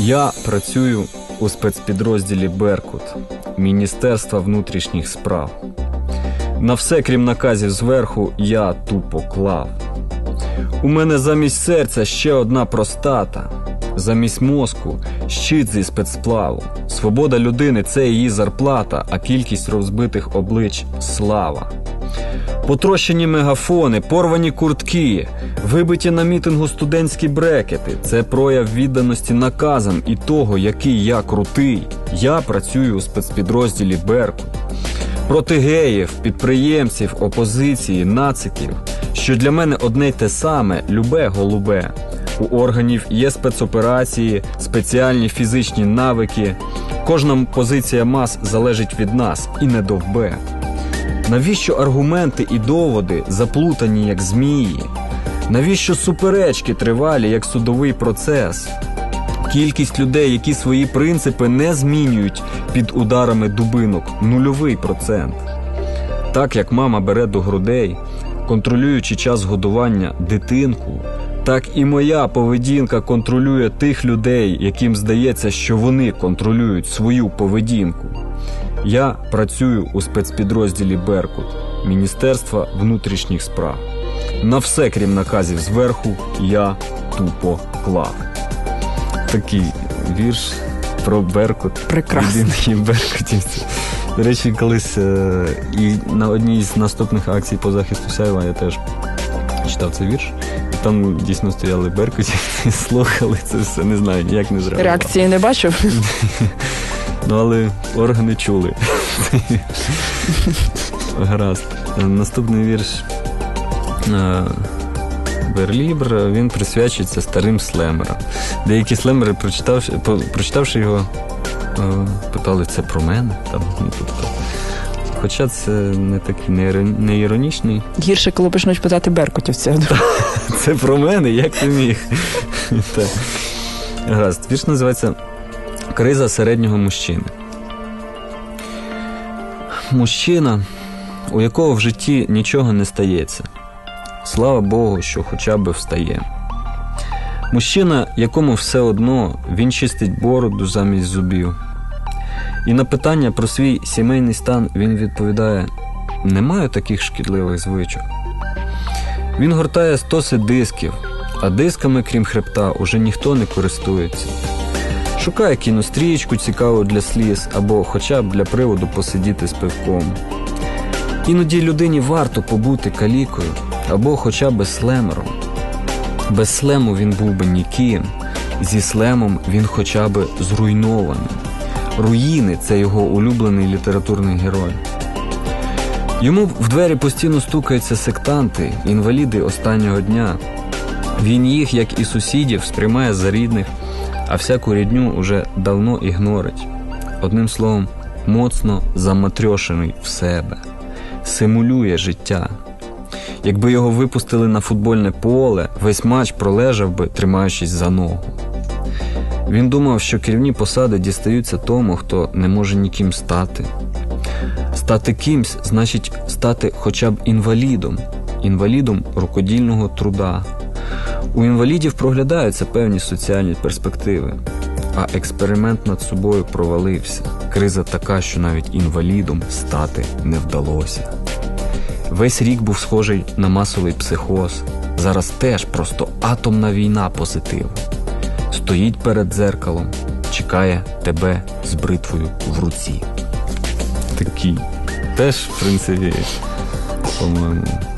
Я працюю у спецпідрозділі Беркут Міністерства внутрішніх справ. На все, крім наказів зверху, я тупо клав. У мене замість серця ще одна простата, замість мозку щит зі спецсплаву. Свобода людини це її зарплата, а кількість розбитих облич слава. Потрощені мегафони, порвані куртки, вибиті на мітингу студентські брекети це прояв відданості наказам і того, який я крутий. Я працюю у спецпідрозділі Беркут. Проти геїв, підприємців, опозиції, нациків, що для мене одне й те саме любе голубе. У органів є спецоперації, спеціальні фізичні навики. Кожна позиція мас залежить від нас і не довбе. Навіщо аргументи і доводи заплутані, як змії? Навіщо суперечки тривалі, як судовий процес? Кількість людей, які свої принципи не змінюють під ударами дубинок нульовий процент. Так як мама бере до грудей, контролюючи час годування дитинку, так і моя поведінка контролює тих людей, яким здається, що вони контролюють свою поведінку. Я працюю у спецпідрозділі Беркут Міністерства внутрішніх справ. На все, крім наказів зверху, я тупо клав. Такий вірш про Беркут. Прекрасно. Єдиний беркутівців. До речі, колись е, і на одній з наступних акцій по захисту Сяєва я теж читав цей вірш. Там дійсно стояли беркутівці, слухали це все, не знаю, ніяк не зреагував. Реакції не бачив. Ну, але органи чули. Гаразд. Наступний вірш Берлібр, він присвячується старим слемерам. Деякі слемери, прочитавши, прочитавши його, питали, це про мене? Там, ну, тобто, хоча це не такий не іронічний. Гірше, коли почнуть питати беркутівця. Це про мене, як ти міг? Гаразд, вірш називається Криза середнього мужчини. Мужчина, у якого в житті нічого не стається. Слава Богу, що хоча б встає. Мужчина, якому все одно він чистить бороду замість зубів. І на питання про свій сімейний стан він відповідає: не маю таких шкідливих звичок. Він гортає стоси дисків, а дисками, крім хребта, уже ніхто не користується. Шукає кінострічку цікаву для сліз або хоча б для приводу посидіти з пивком. Іноді людині варто побути калікою або хоча б слемером. Без слему він був би ніким, зі слемом він хоча б зруйнований. Руїни це його улюблений літературний герой. Йому в двері постійно стукаються сектанти, інваліди останнього дня. Він їх, як і сусідів, сприймає за рідних, а всяку рідню уже давно ігнорить. Одним словом, моцно заматрьошений в себе, симулює життя. Якби його випустили на футбольне поле, весь матч пролежав би, тримаючись за ногу. Він думав, що керівні посади дістаються тому, хто не може ніким стати. Стати кимсь значить стати хоча б інвалідом, інвалідом рукодільного труда. У інвалідів проглядаються певні соціальні перспективи, а експеримент над собою провалився. Криза така, що навіть інвалідом стати не вдалося. Весь рік був схожий на масовий психоз. Зараз теж просто атомна війна позитиву. Стоїть перед дзеркалом, чекає тебе з бритвою в руці. Такий. Теж, в принципі, по-моєму.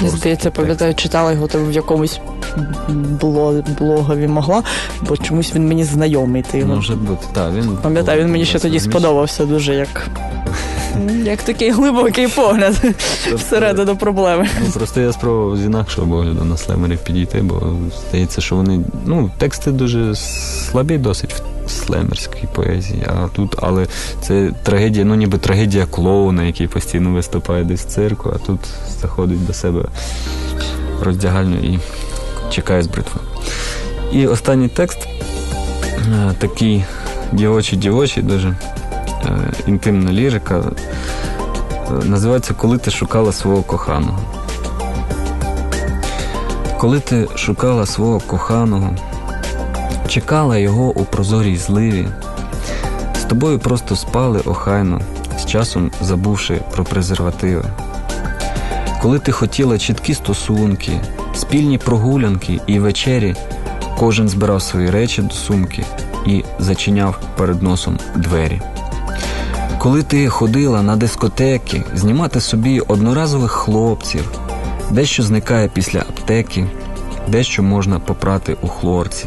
Мені здається, пам'ятаю, читала його там в якомусь бло- блогові могла, бо чомусь він мені знайомий. Ти його Може бути, так. Він пам'ятаю, він мені ще тоді сподобався дуже як. Як такий глибокий погляд всередину проблеми. Ну, просто я спробував з інакшого погляду на слемерів підійти, бо здається, що вони. Ну, тексти дуже слабі досить в слемерській поезії. А тут, але це трагедія, ну ніби трагедія клоуна, який постійно виступає десь в цирку, а тут заходить до себе роздягальню і чекає з бритвою. І останній текст е, такий дівочий-дівочий, дуже інтимна лірика. називається Коли ти шукала свого коханого. Коли ти шукала свого коханого, чекала його у прозорій зливі, з тобою просто спали охайно, з часом забувши про презервативи. Коли ти хотіла чіткі стосунки, спільні прогулянки і вечері, кожен збирав свої речі до сумки і зачиняв перед носом двері. Коли ти ходила на дискотеки, знімати собі одноразових хлопців, дещо зникає після аптеки, дещо можна попрати у хлорці.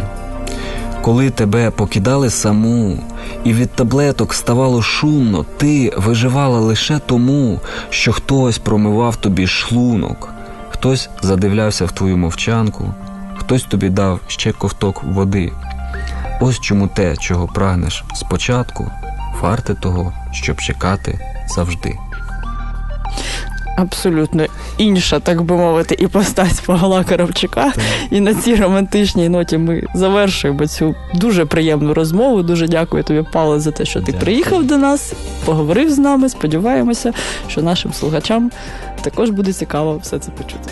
Коли тебе покидали саму, і від таблеток ставало шумно, ти виживала лише тому, що хтось промивав тобі шлунок, хтось задивлявся в твою мовчанку, хтось тобі дав ще ковток води. Ось чому те, чого прагнеш спочатку, варте того, щоб чекати завжди. Абсолютно інша, так би мовити, іпостась Павла Коробчука. І на цій романтичній ноті ми завершуємо цю дуже приємну розмову. Дуже дякую тобі, Павло, за те, що ти Дякую. приїхав до нас, поговорив з нами. Сподіваємося, що нашим слухачам також буде цікаво все це почути.